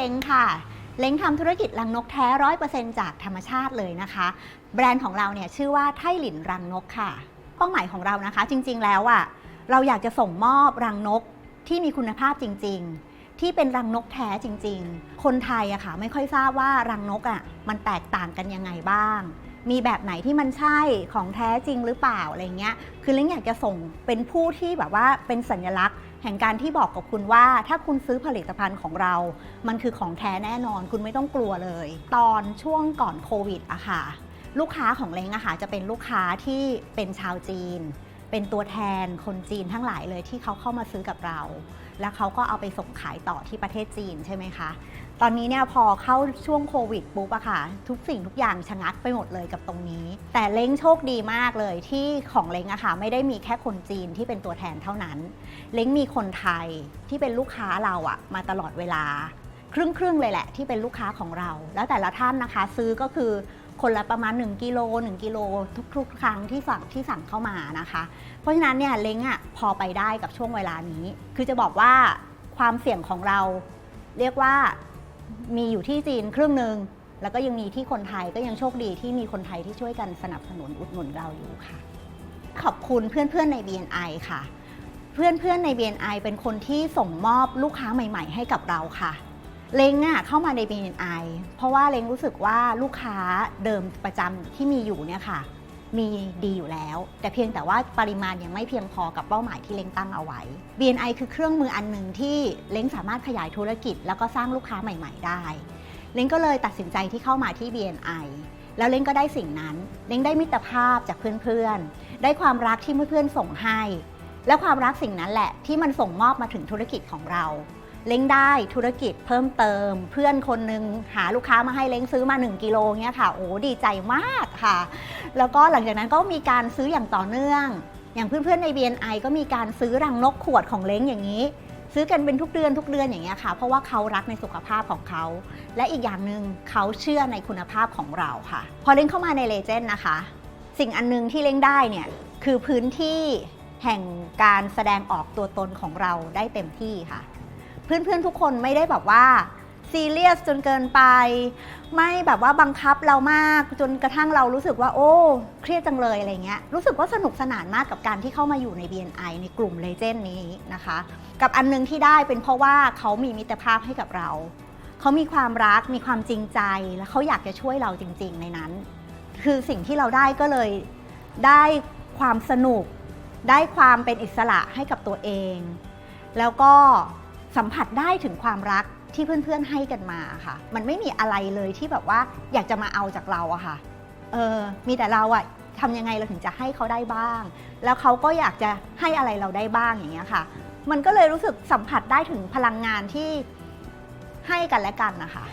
ล้งค่ะ เล้งทำธุรกิจรังนกแท้ร้อยเปอร์เซ็นจากธรรมชาติเลยนะคะ แบรนด์ของเราเนี่ยชื่อว่าไทหลินรังนกค่ะ เป้าหมายของเรานะคะ จริง ๆ แล้วอะ่ะเราอยากจะส่งมอบรังนกที่มีคุณภาพจริง ๆที่เป็นรังนกแท้จริง ๆ คนไทยอะค่ะไม่ค่อยทราบว่ารังนกอะ่ะมันแตกต่างกันยังไงบ้าง มีแบบไหนที่มันใช่ของแท้จริงหรือเปล่าอะไรเงี้ย คือเล้งอยากจะส่งเป็นผู้ที่แบบว่าเป็นสัญลักษณ์ แห่งการที่บอกกับคุณว่า ถ้าคุณซื้อผลิตภัณฑ์ของเรา มันคือของแท้แน่นอน คุณไม่ต้องกลัวเลย ตอนช่วงก่อนโควิดอะค่ะ ลูกค้าของเล้งอะค่ะจะเป็นลูกค้าที่เป็นชาวจีน เป็นตัวแทนคนจีนทั้งหลายเลยที่เขาเข้ามาซื้อกับเรา แล้วเขาก็เอาไปส่งขายต่อที่ประเทศจีนใช่ไหมคะ ตอนนี้เนี่ยพอเข้าช่วงโควิดปุ๊บอะค่ะ ทุกสิ่งทุกอย่างชะงักไปหมดเลยกับตรงนี้ แต่เล้งโชคดีมากเลยที่ของเล้งอะค่ะไม่ได้มีแค่คนจีนที่เป็นตัวแทนเท่านั้น เล้งมีคนไทยที่เป็นลูกค้าเราอะมาตลอดเวลา ครึ่งครึ่งๆเลยแหละที่เป็นลูกค้าของเรา แล้วแต่ละท่านนะคะ ซื้อก็คือคนละประมาณ 1กิโล1กิโลทุกๆ ครั้งที่สั่งที่สั่งเข้ามานะคะ เพราะฉะนั้นเนี่ยเล้งอะพอไปได้กับช่วงเวลานี้ คือจะบอกว่าความเสี่ยงของเราเรียกว่า มีอยู่ที่จีนครึ่งหนึ่งแล้วก็ยังมีที่คนไทยก็ยังโชคดีที่มีคนไทยที่ช่วยกันสนับสนุนอุดหนุนเราอยู่ค่ะ ขอบคุณเพื่อนๆใน BNI ค่ะ เพื่อนๆใน BNI เป็นคนที่ส่งมอบลูกค้าใหม่ ๆ ให้กับเราค่ะ เลงอะเข้ามาใน BNI เพราะว่าเลงรู้สึกว่าลูกค้าเดิมประจำที่มีอยู่เนี่ยค่ะ มีดีอยู่แล้ว แต่เพียงแต่ว่าปริมาณยังไม่เพียงพอกับเป้าหมายที่เล้งตั้งเอาไว้ BNI คือเครื่องมืออันหนึ่งที่เล้งสามารถขยายธุรกิจ แล้วก็สร้างลูกค้าใหม่ ๆ ได้ เล้งก็เลยตัดสินใจที่เข้ามาที่ BNI แล้วเล้งก็ได้สิ่งนั้น เล้งได้มิตรภาพจากเพื่อนๆ ได้ความรักที่เพื่อนๆส่งให้ และความรักสิ่งนั้นแหละที่มันส่งมอบมาถึงธุรกิจของเรา เล้งได้ธุรกิจเพิ่มเติม เพื่อนคนหนึ่งหาลูกค้ามาให้เล้งซื้อมา 1 กิโลเงี้ยค่ะโอ้ดีใจมากค่ะ แล้วก็หลังจากนั้นก็มีการซื้ออย่างต่อเนื่อง อย่างเพื่อนๆใน BNI ก็มีการซื้อรังนกขวดของเล้งอย่างนี้ ซื้อกันเป็นทุกเดือนทุกเดือนอย่างเงี้ยค่ะ เพราะว่าเขารักในสุขภาพของเขา และอีกอย่างหนึ่งเขาเชื่อในคุณภาพของเราค่ะ พอเล้งเข้ามาในเลเจนด์นะคะ สิ่งอันหนึงที่เล้งได้เนี่ยคือพื้นที่แห่งการแสดงออกตัวตนของเราได้เต็มที่ค่ะ เพื่อนๆทุกคนไม่ได้แบบว่าซีเรียสจนเกินไป ไม่แบบว่าบังคับเรามากจนกระทั่งเรารู้สึกว่า โอ้ เครียดจังเลยอะไรเงี้ยรู้สึกว่าสนุกสนานมากกับการที่เข้ามาอยู่ใน BNI ในกลุ่มเลเจนด์นี้นะคะ กับอันหนึงที่ได้เป็นเพราะว่าเขามีมิตรภาพให้กับเรา เขามีความรักมีความจริงใจ และเขาอยากจะช่วยเราจริง ๆ ในนั้น คือสิ่งที่เราได้ก็เลยได้ความสนุก ได้ความเป็นอิสระให้กับตัวเอง แล้วก็ สัมผัสได้ถึงความรักที่เพื่อนๆให้กันมาค่ะ มันไม่มีอะไรเลยที่แบบว่าอยากจะมาเอาจากเราอะค่ะ เออ มีแต่เราอะทำยังไงเราถึงจะให้เขาได้บ้าง แล้วเขาก็อยากจะให้อะไรเราได้บ้างอย่างเงี้ยค่ะ มันก็เลยรู้สึกสัมผัสได้ถึงพลังงานที่ให้กันและกันนะคะ